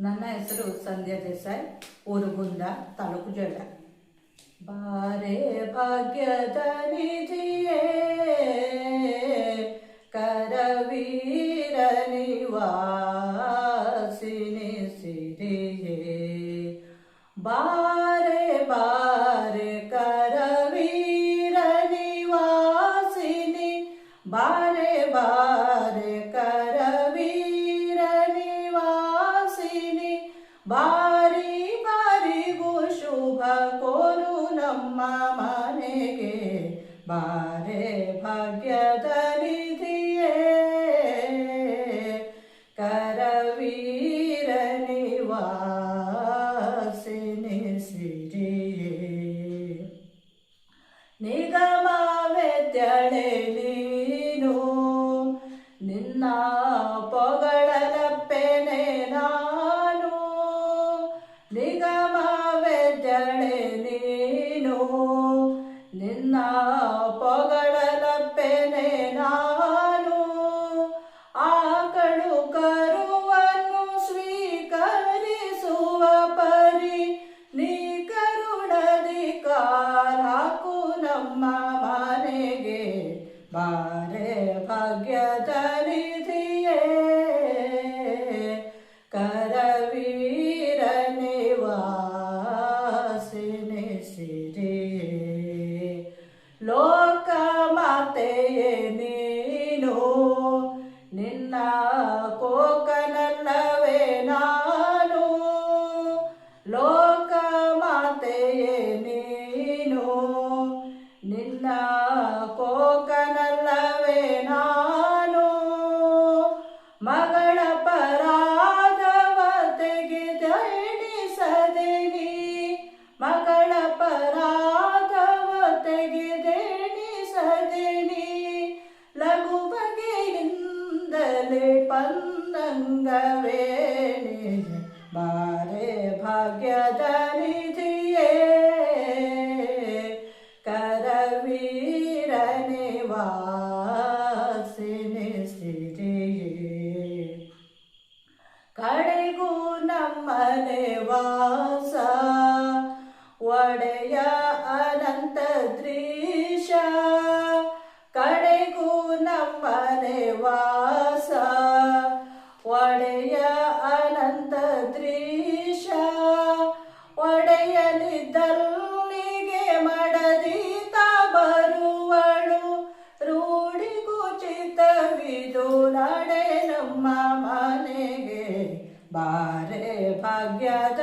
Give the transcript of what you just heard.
ನನ್ನ ಹೆಸರು ಸಂಧ್ಯಾ ದೇಸಾಯಿ ಊರು ತಾಲೂಕು ಜೇಳ ಬಾರೆ ಭಾಗ್ಯದನೇ ಅಮ್ಮ ಮನೆಗೆ ಬಾ ಪಗಳ ಚಂದವೇಣಿ ಬಾರೆ ಭಾಗ್ಯದ ನಿಧಿಯೇ. ಕರವೀರನೆ ವಾಸಿನಿ ಸ್ಥಿತಿಯೇ. ಕಡೆಗೂ ನಮ್ಮನೆ ವಾಸ ಒಡೆಯ ಒಡೆಯ ಅನಂತ ತ್ರೀಶ ಒಡೆಯನಿದ್ದಲ್ಲಿಗೆ ಮಡದೀತ ಬರುವಳು ರೂಢಿಗುಚಿತವಿದು ನಡೆ ನಮ್ಮ ಮನೆಗೆ ಬಾರೆ ಭಾಗ್ಯದ